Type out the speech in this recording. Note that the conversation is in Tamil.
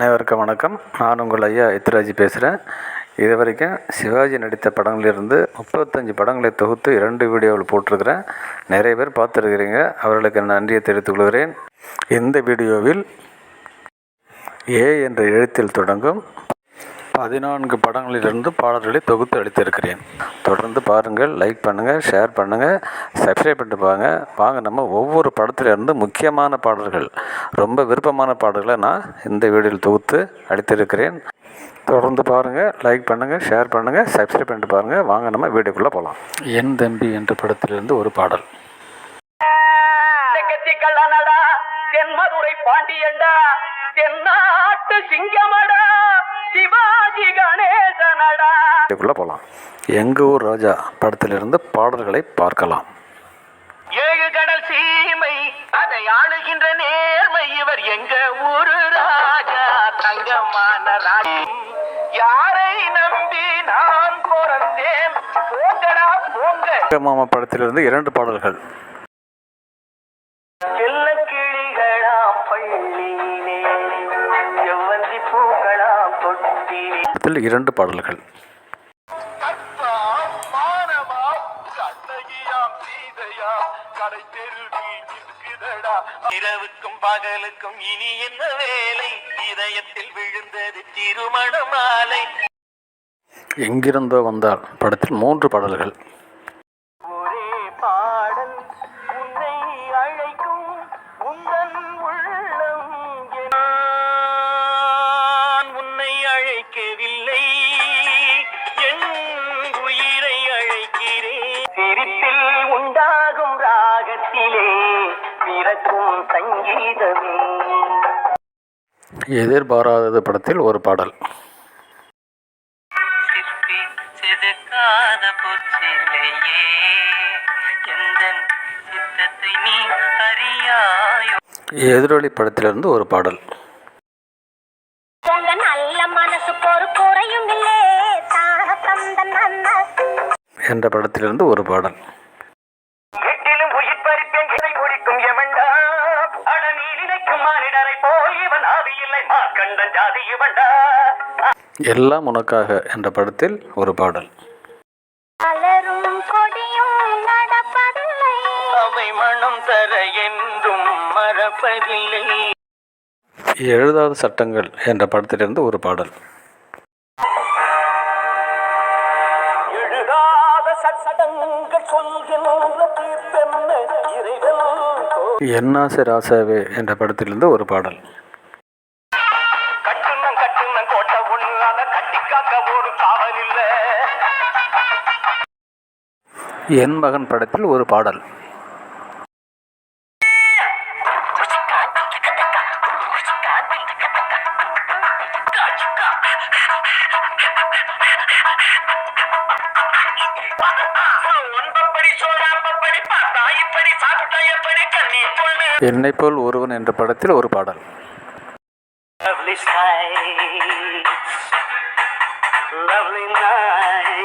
அனைவருக்கும் வணக்கம். நான் உங்கள் ஐயா எத்ராஜி பேசுகிறேன் இது வரைக்கும் சிவாஜி நடித்த படங்களிலிருந்து முப்பத்தஞ்சு படங்களை தொகுத்து இரண்டு வீடியோவில் போட்டிருக்கிறேன். நிறைய பேர் பார்த்துருக்கிறீங்க. அவர்களுக்கு நன்றியை தெரிவித்துக் கொள்கிறேன். இந்த வீடியோவில் ஏ என்ற எழுத்தில் தொடங்கும் பதினான்கு படங்களிலிருந்து பாடல்களை தொகுத்து அளித்திருக்கிறேன். தொடர்ந்து பாருங்கள் லைக் பண்ணுங்கள் ஷேர் பண்ணுங்கள் சப்ஸ்கிரைப் பண்ணிட்டு பாருங்க வாங்க நம்ம ஒவ்வொரு படத்திலிருந்து முக்கியமான பாடல்கள் ரொம்ப விருப்பமான பாடல்களை நான் இந்த வீடியோவில் தொகுத்து அளித்திருக்கிறேன். தொடர்ந்து பாருங்கள் லைக் பண்ணுங்கள் ஷேர் பண்ணுங்கள் சப்ஸ்கிரைப் பண்ணிட்டு பாருங்கள் வாங்க நம்ம வீடியோக்குள்ளே போகலாம் என் தம்பி என்ற படத்திலிருந்து ஒரு பாடல். தெக்கத்தி கள்ளனடா தென் மதுரை பாண்டியண்டா தென்னாட்டு வீடியோக்குள்ளே போகலாம் எங்கள் ஊர் ராஜா படத்திலிருந்து பாடல்களை பார்க்கலாம். ஏழு கடல் சீமை அதை ஆளுகின்ற நேர்மை இவர் எங்க ஊரு ராஜா? தங்கமான ராஜா யாரை நம்பி நான் பிறந்தேன்? போங்கடா போங்க. மாமா படத்திலிருந்து இரண்டு பாடல்கள். செல்ல கிளிகளாம் கடை செவ்வந்தி பூக்களாம் இரவுக்கும் பகலுக்கும் இனி என்ன வேலை? இதயத்தில் விழுந்தது திருமண மாலை. எங்கிருந்தோ வந்தால் படத்தில் மூன்று பாடல்கள். பிறக்கும் சங்கீதமே. எதிர்பாராதது படத்தில் ஒரு பாடல். சிற்பி செதுக்காத பொற்சிலையே எந்தன் சித்தத்தை நீ அறியாயோ? எதிரொலி படத்திலிருந்து ஒரு பாடல். என்ற படத்திலிருந்து ஒரு பாடல். ஜாதி எல்லாம் உனக்காக என்ற படத்தில் ஒரு பாடல். அலரும் கொடியும் நடப்பதில்லை. அவை மனம் தர என்றும் மறப்பதில்லை. எழுதாத சட்டங்கள் என்ற படத்திலிருந்து ஒரு பாடல். என்னாசை ராசாவே என்ற படத்திலிருந்து ஒரு பாடல். என் மகன் படத்தில் ஒரு பாடல். என்னை போல் ஒருவன் என்ற படத்தில் ஒரு பாடல். Lovely night.